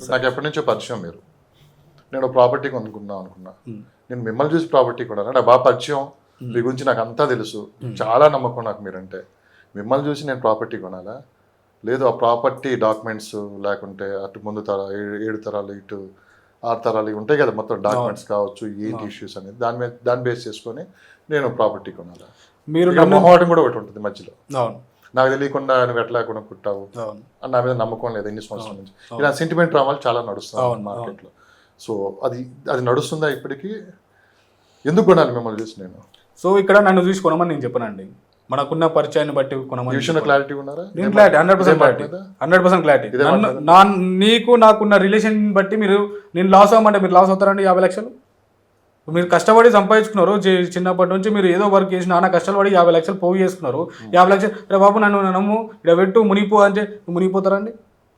నాకు ఎప్పటి నుంచో పరిచయం మీరు. నేను ప్రాపర్టీ కొనుక్కుందాం అనుకున్నా. నేను మిమ్మల్ని చూసి ప్రాపర్టీ కొన్నాను నాకు బాగా పరిచయం. మీ గురించి నాకు అంతా తెలుసు. చాలా నమ్మకం నాకు మీరంటే. మిమ్మల్ని చూసి నేను ప్రాపర్టీ కొనాలా? లేదు ఆ ప్రాపర్టీ డాక్యుమెంట్స్ లేకుంటే అటు ముందు తర ఏడు తరాలు ఇటు ఆరు తరాలు ఉంటాయి కదా మొత్తం డాక్యుమెంట్స్ కావచ్చు ఏంటి ఇష్యూస్ అనేది దాని మీద దాన్ని బేస్ చేసుకొని నేను ప్రాపర్టీ కొనాలా? మీరు కూడా ఒకటి ఉంటుంది మధ్యలో. అవును. నాకు తెలియకుండా నువ్వు ఎట్లా కొనుక్కుంటావు? అని నా మీద నమ్మకం లేదు ఎన్ని సంవత్సరాల నుంచి. ఇలా సెంటిమెంట్ డ్రామాలు చాలా నడుస్తుంది అవును, మార్కెట్లో. సో అది అది నడుస్తుందా ఇప్పటికీ? ఎందుకు కొనాలి మిమ్మల్ని చూసి నేను? సో ఇక్కడ నన్ను చూసి కొనమని నేను చెప్పనండి. మనకున్న పరిచయాన్ని బట్టి కొనమని విషయంలో క్లారిటీ ఉన్నారా? నేను clarity hundred percent clarity? Hundred percent clarity నా నీకు నాకున్న రిలేషన్ బట్టి మీరు నేను లాస్ అవ్వమంటే మీరు లాస్ అవుతారండి యాభై లక్షలు? మీరు కష్టపడి సంపాదించుకున్నారు చిన్నప్పటి నుంచి మీరు ఏదో వర్క్ చేసి నాన్న కష్టపడి యాభై లక్షలు పోగు చేసుకున్నారు. యాభై లక్షలు రే బాబు నన్ను నమ్ము ఇక్కడ పెట్టు మునిగిపో అంటే మునిగిపోతారండి?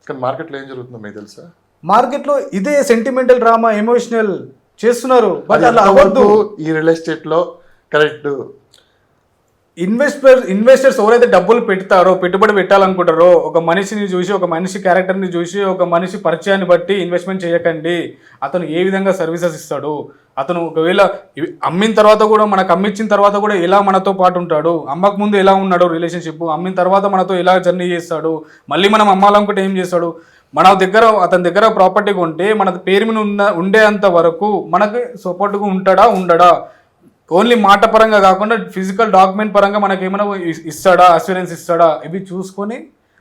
కానీ మార్కెట్లో ఏం జరుగుతుందో మీకు తెలుసా? మార్కెట్లో ఇదే సెంటిమెంటల్ డ్రామా ఎమోషనల్ చేస్తున్నారు. బట్ అలా అవ్వద్దు. ఈ రియల్ ఎస్టేట్లో కరెక్ట్ ఇన్వెస్టర్ ఇన్వెస్టర్స్ ఎవరైతే డబ్బులు పెడతారో పెట్టుబడి పెట్టాలనుకుంటారో ఒక మనిషిని చూసి ఒక మనిషి క్యారెక్టర్ని చూసి ఒక మనిషి పరిచయాన్ని బట్టి ఇన్వెస్ట్మెంట్ చేయకండి. అతను ఏ విధంగా సర్వీసెస్ ఇస్తాడు? అతను ఒకవేళ ఇవి అమ్మిన తర్వాత కూడా మనకు అమ్మించిన తర్వాత కూడా ఎలా మనతో పాటు ఉంటాడు? అమ్మకు ముందు ఎలా ఉన్నాడు రిలేషన్షిప్? అమ్మిన తర్వాత మనతో ఎలా జర్నీ చేస్తాడు? మళ్ళీ మనం అమ్మాలనుకుంటే ఏం చేస్తాడు? మన దగ్గర అతని దగ్గర ప్రాపర్టీ కొంటే మన పేరు మీద ఉన్న ఉండేంత వరకు మనకి సపోర్ట్గా ఉంటాడా ఉండడా? ఓన్లీ మాట పరంగా కాకుండా ఫిజికల్ డాక్యుమెంట్ పరంగా మనకి ఏమైనా ఇస్తాడా? అస్యూరెన్స్ ఇస్తాడా? ఇవి చూసుకొని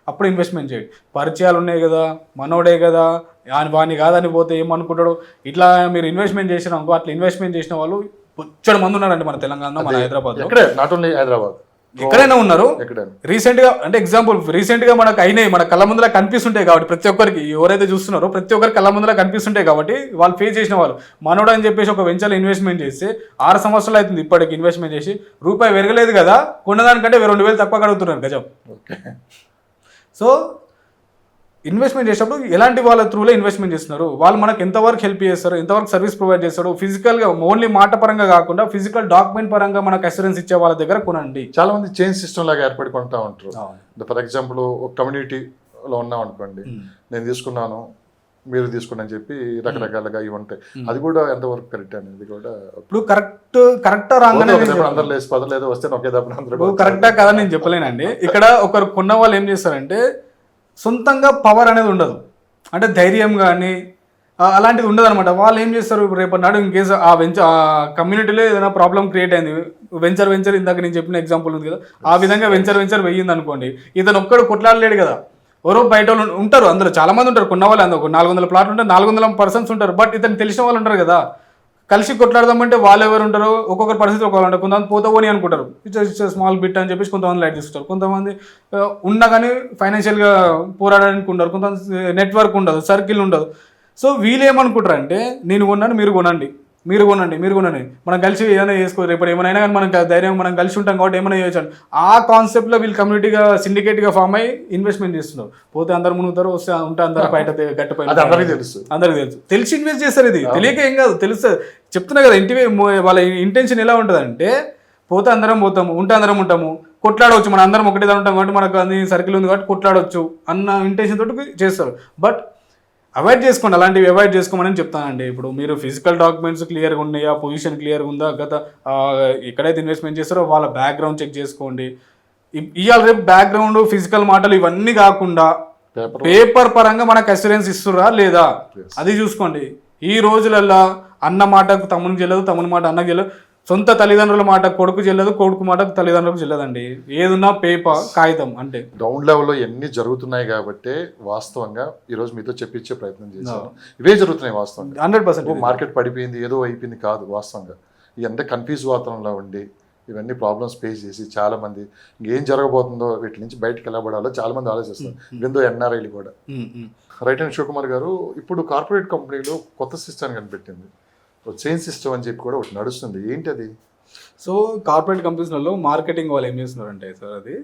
అప్పుడు ఇన్వెస్ట్మెంట్ చేయండి. పరిచయాలు ఉన్నాయి కదా మనోడే కదా వాడిని కాదని పోతే ఏమనుకుంటాడు? ఇట్లా మీరు ఇన్వెస్ట్మెంట్ చేసిన అనుకో అట్లా ఇన్వెస్ట్మెంట్ చేసిన వాళ్ళు బొచ్చడు మంది ఉన్నారండి మన తెలంగాణలో మన హైదరాబాద్లో. ఎక్కడే? Not only Hyderabad. ఎక్కడైనా ఉన్నారు. రీసెంట్గా అంటే ఎగ్జాంపుల్ రీసెంట్గా మనకు అయినాయి మన కళ్ళ ముందర కనిపిస్తుంటాయి కాబట్టి ప్రతి ఒక్కరికి ఎవరైతే చూస్తున్నారో ప్రతి ఒక్కరి కళ్ళ ముందర కనిపిస్తుంటాయి కాబట్టి వాళ్ళు ఫేస్ చేసిన వాళ్ళు. మనోడు అని చెప్పేసి ఒక వెంచర్ ఇన్వెస్ట్మెంట్ చేస్తే ఆరు సంవత్సరాలు అవుతుంది ఇప్పటికి ఇన్వెస్ట్మెంట్ చేసి. రూపాయి పెరగలేదు కదా కొన్నదానికంటే రెండు వేలు తక్కువ కడుగుతున్నారు గజం. సో ఇన్వెస్ట్మెంట్ చేసేటప్పుడు ఎలాంటి వాళ్ళ త్రూలో ఇన్వెస్ట్మెంట్ చేస్తున్నారు? వాళ్ళు మనకు ఎంతవరకు హెల్ప్ చేస్తారు? ఎంతవరకు సర్వీస్ ప్రొవైడ్ చేస్తారు ఫిజికల్గా ఓన్లీ మాట పరంగా కాకుండా ఫిజికల్ డాక్యుమెంట్ పరంగా మనకు అసూరెన్స్ ఇచ్చే వాళ్ళ దగ్గర కొనండి. చాలా మంది చైన్ సిస్టమ్ లాగా ఏర్పడి కొంటా ఉంటారు. ఫర్ ఎగ్జాంపుల్ ఒక కమ్యూనిటీలో ఉన్నాం అనుకోండి. నేను తీసుకున్నాను మీరు తీసుకుని అని చెప్పి రకరకాలుగా ఇవి ఉంటాయి. అది కూడా ఎంతవరకు కరెక్ట్ అనేది కూడా ఇప్పుడు కరెక్ట్ కరెక్ట్ అందరు ఏదో వస్తే ఒకే దెబ్బ అందరూ కరెక్టా కదా నేను చెప్పలేనండి. ఇక్కడ ఒకరు కొన్న వాళ్ళు ఏం చేస్తారంటే సొంతంగా పవర్ అనేది ఉండదు. అంటే ధైర్యం కానీ అలాంటిది ఉండదు అనమాట వాళ్ళు ఏం చేస్తారు ఇప్పుడు రేపటి నాడు ఇన్ కేసు ఆ వెంచర్ ఆ కమ్యూనిటీలో ఏదైనా ప్రాబ్లం క్రియేట్ అయింది. వెంచర్ వెంచర్ ఇందాక నేను చెప్పిన ఎగ్జాంపుల్ ఉంది కదా. ఆ విధంగా వెంచర్ వెంచర్ వెయ్యింది అనుకోండి ఇతను ఒక్కడు కొట్లాడలేడు కదా. ఎవరో బయట వాళ్ళు ఉంటారు అందరూ చాలామంది ఉంటారు. కొన్న వాళ్ళు అందరూ ఒక నాలుగు వందల ప్లాట్లు ఉంటారు నాలుగు వందల పర్సన్స్ ఉంటారు. బట్ ఇతను తెలిసిన వాళ్ళు ఉంటారు కదా. కలిసి కొట్లాడదామంటే వాళ్ళు ఎవరు ఉంటారు ఒక్కొక్కరి పరిస్థితి ఒక్కొక్కరు ఉంటారు. కొంతమంది పోతావని అనుకుంటారు. ఇట్స్ స్మాల్ బిట్ అని చెప్పేసి కొంతమంది లైట్ తీసుకుంటారు. కొంతమంది ఉన్నా కానీ ఫైనాన్షియల్గా పోరాడడానికి ఉండరు. కొంతమంది నెట్వర్క్ ఉండదు సర్కిల్ ఉండదు. సో వీళ్ళు ఏమనుకుంటారు అంటే నేను కొన్నాను మీరు కొనండి. మీరు కొనండి మీరు కొనండి. మనం కలిసి ఏదైనా చేసుకో రేపు ఏమైనా కానీ మనం ధైర్యం మనం కలిసి ఉంటాం కాబట్టి ఏమైనా చేయొచ్చు. ఆ కాన్సెప్ట్లో వీళ్ళు కమ్యూనిటీగా సిండికేట్గా ఫామ్ అయ్యి ఇన్వెస్ట్మెంట్ చేస్తున్నారు. పోతే అందరు మునుగుతారు వస్తే ఉంటే అందరు బయట గట్టి అది అందరికీ తెలుసు. అందరికి తెలుసు. తెలిసి ఇన్వెస్ట్ చేస్తారు ఇది. తెలియక ఏం కాదు. తెలుస్తుంది చెప్తున్నా కదా ఇంటి వాళ్ళ ఇంటెన్షన్ ఎలా ఉంటుంది అంటే పోతే అందరం పోతాము ఉంటే అందరం ఉంటాము. కొట్లాడవచ్చు. మన అందరం ఒకటే దాని ఉంటాం కాబట్టి మనకు అన్ని సర్కిల్ ఉంది కాబట్టి కొట్లాడవచ్చు అన్న ఇంటెన్షన్ తోటి చేస్తారు. బట్ అవాయిడ్ చేసుకోండి. అలాంటివి అవాయిడ్ చేసుకోమని చెప్తానండి. ఇప్పుడు మీరు ఫిజికల్ డాక్యుమెంట్స్ క్లియర్గా ఉన్నాయా? పొజిషన్ క్లియర్గా ఉందా? గత ఎక్కడైతే ఇన్వెస్ట్మెంట్ చేస్తారో వాళ్ళ బ్యాక్గ్రౌండ్ చెక్ చేసుకోండి. ఇవాళ రేపు బ్యాక్గ్రౌండ్ ఫిజికల్ మాటలు ఇవన్నీ కాకుండా పేపర్ పరంగా మనకు అసూరెన్స్ ఇస్తురా లేదా? అది చూసుకోండి. ఈ రోజులల్లో అన్న మాటకు తమ్మునికి చెల్లదు తమ్ముని మాట అన్నకు చెల్లదు సొంత తల్లిదండ్రుల మాట కొడుకు చెల్లదు కొడుకు మాటకు తల్లిదండ్రులకు చెల్లదండి. ఏదున్నా పేపర్ కాగితం అంటే డౌన్ లెవెల్లో ఎన్ని జరుగుతున్నాయి కాబట్టి వాస్తవంగా ఈ రోజు మీతో చెప్పించే ప్రయత్నం చేశాను. ఇవే జరుగుతున్నాయి వాస్తవంగా. హండ్రెడ్ పర్సెంట్ మార్కెట్ పడిపోయింది ఏదో అయిపోయింది కాదు వాస్తవంగా. ఇదంతా కన్ఫ్యూజ్ వాతావరణంలో ఉండి ఇవన్నీ ప్రాబ్లమ్స్ ఫేస్ చేసి చాలా మంది ఇంకేం జరగబోతుందో వీటి నుంచి బయటకు వెళ్ళబడాలో చాలా మంది ఆలోచిస్తారు విందో ఎన్ఆర్ఐలు కూడా. రైట్ అండ్ శివకుమార్ గారు ఇప్పుడు కార్పొరేట్ కంపెనీలో కొత్త సిస్టమ్ కనిపెట్టింది. చైన్ సిస్టమ్ అని చెప్పి కూడా ఒకటి నడుస్తుంది. ఏంటి అది సో కార్పొరేట్ కంపెనీస్లలో మార్కెటింగ్ వాళ్ళు ఏం చేస్తున్నారంటే సార్ అది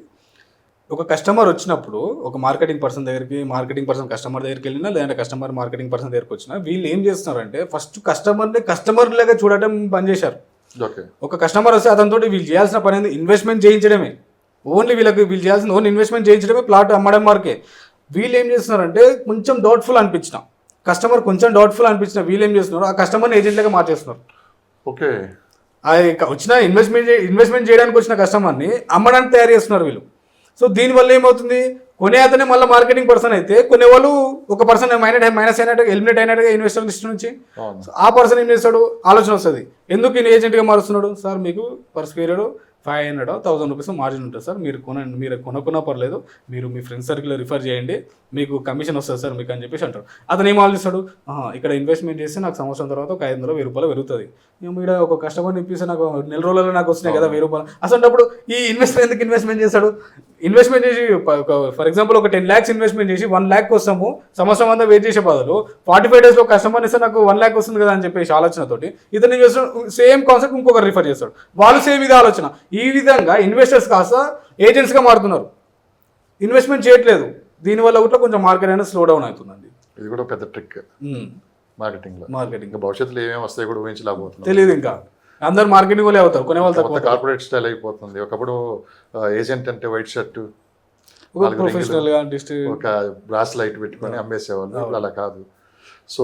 ఒక కస్టమర్ వచ్చినప్పుడు ఒక మార్కెటింగ్ పర్సన్ దగ్గరికి మార్కెటింగ్ పర్సన్ కస్టమర్ దగ్గరికి వెళ్ళినా లేదంటే కస్టమర్ మార్కెటింగ్ పర్సన్ దగ్గరికి వచ్చినా వీళ్ళు ఏం చేస్తున్నారంటే ఫస్ట్ కస్టమర్ని కస్టమర్ లాగా చూడటం బంద్ చేశారు. ఓకే. ఒక కస్టమర్ వస్తే అతనితో వీళ్ళు చేయాల్సిన పని ఇన్వెస్ట్మెంట్ చేయించడమే. ఓన్లీ వీళ్ళకి వీళ్ళు చేయాల్సిన ఓన్లీ ఇన్వెస్ట్మెంట్ చేయించడమే ప్లాట్ అమ్మడం వరకే. వీళ్ళు ఏం చేస్తున్నారంటే కొంచెం డౌట్ఫుల్ అనిపించిన. కస్టమర్ కొంచెం డౌట్ఫుల్ అనిపించిన వీళ్ళు ఏం చేస్తున్నారు? ఆ కస్టమర్ని ఏజెంట్లుగా మార్చేస్తున్నారు. ఓకే. యొక్క వచ్చిన ఇన్వెస్ట్మెంట్ ఇన్వెస్ట్మెంట్ చేయడానికి వచ్చిన కస్టమర్ని అమ్మడానికి తయారు చేస్తున్నారు వీళ్ళు. సో దీనివల్ల ఏమవుతుంది? కొనే అతనే మళ్ళీ మార్కెటింగ్ పర్సన్ అయితే కొనే వాళ్ళు ఒక పర్సన్ మైనట్ మైనస్ అయినట్టుగా ఎలిమినేట్ అయినట్టుగా ఇన్వెస్టర్ లిస్ట్ నుంచి ఆ పర్సన్ ఏం చేస్తాడు? ఆలోచన వస్తుంది. ఎందుకు ఈయన ఏజెంట్గా మారుస్తున్నాడు? సార్ మీకు per square five hundred? Thousand rupees margin ఉంటుంది సార్. మీరు కొనండి మీరు కొనుక్కున్నా పర్లేదు. మీరు మీ ఫ్రెండ్స్ సర్కిల్ రిఫర్ చేయండి. మీకు కమిషన్ వస్తుంది సార్ మీకు అని చెప్పేసి అంటారు. అతను ఏం ఆలోచిస్తాడు? ఇక్కడ ఇన్వెస్ట్మెంట్ చేస్తే నాకు సంవత్సరం తర్వాత ఒక ఐదు వందల వెయ్యి రూపాయలు పెరుగుతుంది. మేము ఇక్కడ ఒక కస్టమర్ని ఇప్పిస్తే నాకు నెల రోజుల్లో నాకు వస్తున్నాయి కదా వెయ్యి రూపాయలు. అసలు ఈ ఇన్వెస్ట్మెంట్ ఎందుకు ఇన్వెస్ట్మెంట్ చేస్తాడు? ఇన్వెస్ట్మెంట్ చేసి ఫర్ ఎగ్జాంపుల్ ఒక టెన్ ల్యాక్స్ ఇన్వెస్ట్మెంట్ చేసి వన్ ల్యాక్ కోసము సంవత్సరం అంతా వెయిట్ చేసే బదులు ఫార్టీ ఫైవ్ డేస్లో కస్టమర్ ఇస్తే నాకు వన్ ల్యాక్ వస్తుంది కదా అని చెప్పేసి ఆలోచనతోటి ఇతను చేస్తాడు? సేమ్ కాన్సెప్ట్ ఇంకొకరు రిఫర్ చేస్తాడు. వాళ్ళు సేమ్ ఇదే ఆలోచన. ఈ విధంగా ఇన్వెస్టర్స్ కాస్త ఏజెంట్స్గా మారుతున్నారు. ఇన్వెస్ట్మెంట్ చేయట్లేదు. దీనివల్ల కూడా కొంచెం మార్కెట్ అనేది స్లో డౌన్ అవుతుందండి. ఇది కూడా పెద్ద ట్రిక్ మార్కెటింగ్లో. మార్కెటింగ్ ఇంకా భవిష్యత్తులో ఏమేమి వస్తాయి కూడా ఊహించలేకపోతున్నాం తెలియదు ఇంకా. అందరు మార్కెటింగ్ వాళ్ళే అవుతారు. కొనే వాళ్ళు కార్పొరేట్ స్టైల్ అయిపోతుంది. ఒకప్పుడు ఏజెంట్ అంటే వైట్ షర్ట్ ఒక ప్రొఫెషనల్ ఒక బ్రాస్ లైట్ పెట్టుకొని అమ్మేసేవాళ్ళు. ఇప్పుడు అలా కాదు. సో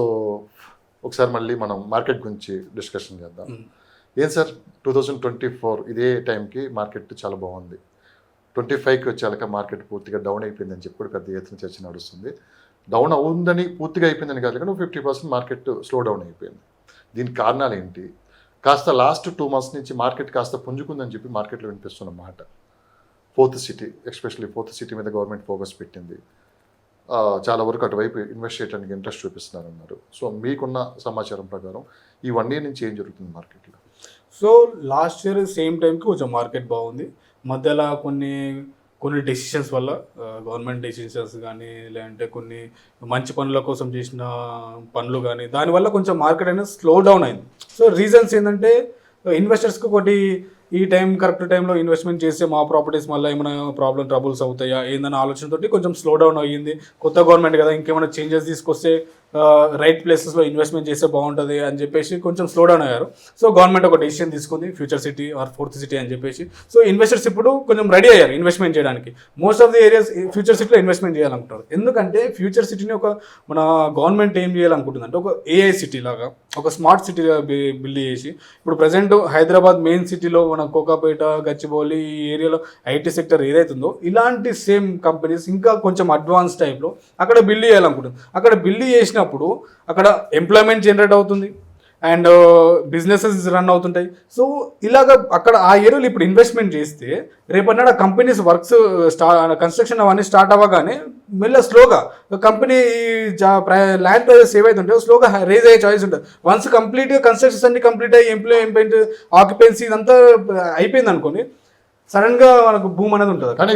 ఒకసారి మళ్ళీ మనం మార్కెట్ గురించి డిస్కషన్ చేద్దాం. ఏం sir? Two thousand twenty four ఇదే టైంకి మార్కెట్ చాలా బాగుంది. ట్వంటీ ఫైవ్కి వచ్చాక మార్కెట్ పూర్తిగా డౌన్ అయిపోయిందని చెప్పి కూడా పెద్ద ఎత్తున చర్చ నడుస్తుంది. డౌన్ అవుందని పూర్తిగా అయిపోయిందని కాదు కానీ fifty percent market slow down అయిపోయింది. దీనికి కారణాలు ఏంటి? కాస్త లాస్ట్ టూ మంత్స్ నుంచి మార్కెట్ కాస్త పుంజుకుందని చెప్పి మార్కెట్లో వినిపిస్తున్న మాట. Fourth city especially fourth city మీద గవర్నమెంట్ ఫోకస్ పెట్టింది. చాలా వరకు అటువైపు ఇన్వెస్ట్ చేయడానికి ఇంట్రెస్ట్ చూపిస్తున్నారన్నారు. సో మీకున్న సమాచారం ప్రకారం ఈ వన్ ఇయర్ నుంచి ఏం జరుగుతుంది మార్కెట్లో? సో లాస్ట్ ఇయర్ సేమ్ టైంకి కొంచెం మార్కెట్ బాగుంది. మధ్యలో కొన్ని కొన్ని డెసిషన్స్ వల్ల గవర్నమెంట్ డెసిషన్స్ కానీ లేదంటే కొన్ని మంచి పనుల కోసం చేసిన పనులు కానీ దానివల్ల కొంచెం మార్కెట్ అనేది స్లో డౌన్ అయింది. సో రీజన్స్ ఏంటంటే ఇన్వెస్టర్స్కి ఒకటి ఈ టైం కరెక్ట్ టైంలో ఇన్వెస్ట్మెంట్ చేస్తే మా ప్రాపర్టీస్ మళ్ళీ ఏమైనా ప్రాబ్లం ట్రబుల్స్ అవుతాయా? ఏందన్న ఆలోచనతోటి కొంచెం స్లో డౌన్ అయ్యింది. కొత్త గవర్నమెంట్ కదా ఇంకేమైనా చేంజెస్ తీసుకొస్తే రైట్ ప్లేసెస్లో ఇన్వెస్ట్మెంట్ చేస్తే బాగుంటుంది అని చెప్పేసి కొంచెం స్లో డౌన్ అయ్యారు. సో గవర్నమెంట్ ఒక డెసిషన్ తీసుకుంది future city or fourth city అని చెప్పేసి. సో ఇన్వెస్టర్స్ ఇప్పుడు కొంచెం రెడీ అయ్యారు ఇన్వెస్ట్మెంట్ చేయడానికి. Most of the areas future సిటీలో ఇన్వెస్ట్మెంట్ చేయాలనుకుంటారు. ఎందుకంటే ఫ్యూచర్ సిటీని ఒక మన గవర్నమెంట్ ఏం చేయాలనుకుంటుంది అంటే ఒక ఏఐ సిటీ లాగా ఒక స్మార్ట్ సిటీ బిల్డ్ చేసి ఇప్పుడు ప్రజెంట్ హైదరాబాద్ మెయిన్ సిటీలో మన కోకాపేట గచ్చిబౌలి ఈ ఏరియాలో ఐటీ సెక్టర్ ఏదైతుందో ఇలాంటి సేమ్ కంపెనీస్ ఇంకా కొంచెం అడ్వాన్స్ టైప్లో అక్కడ బిల్డ్ చేయాలనుకుంటుంది. అక్కడ బిల్డ్ చేసినప్పుడు అక్కడ ఎంప్లాయ్మెంట్ జనరేట్ అవుతుంది అండ్ బిజినెసెస్ రన్ అవుతుంటాయి. సో ఇలాగ అక్కడ ఆ ఏరియాలో ఇప్పుడు ఇన్వెస్ట్మెంట్ చేస్తే రేపటి కంపెనీస్ వర్క్స్ స్టా కన్స్ట్రక్షన్ అవన్నీ స్టార్ట్ అవ్వగానే మెల్ల స్లోగా కంపెనీ ల్యాండ్ ప్రైజెస్ ఏవైతే స్లోగా రేజ్ అయ్యే చాయిస్ ఉంటుంది. వన్స్ కంప్లీట్గా కన్స్ట్రక్షన్స్ అన్ని కంప్లీట్ అయ్యి ఎంప్లాయ్మెంట్ ఆక్యుపెన్సీ ఇదంతా uh, అయిపోయింది అనుకోని సడన్గా మనకు భూమి అనేది ఉంటుంది కానీ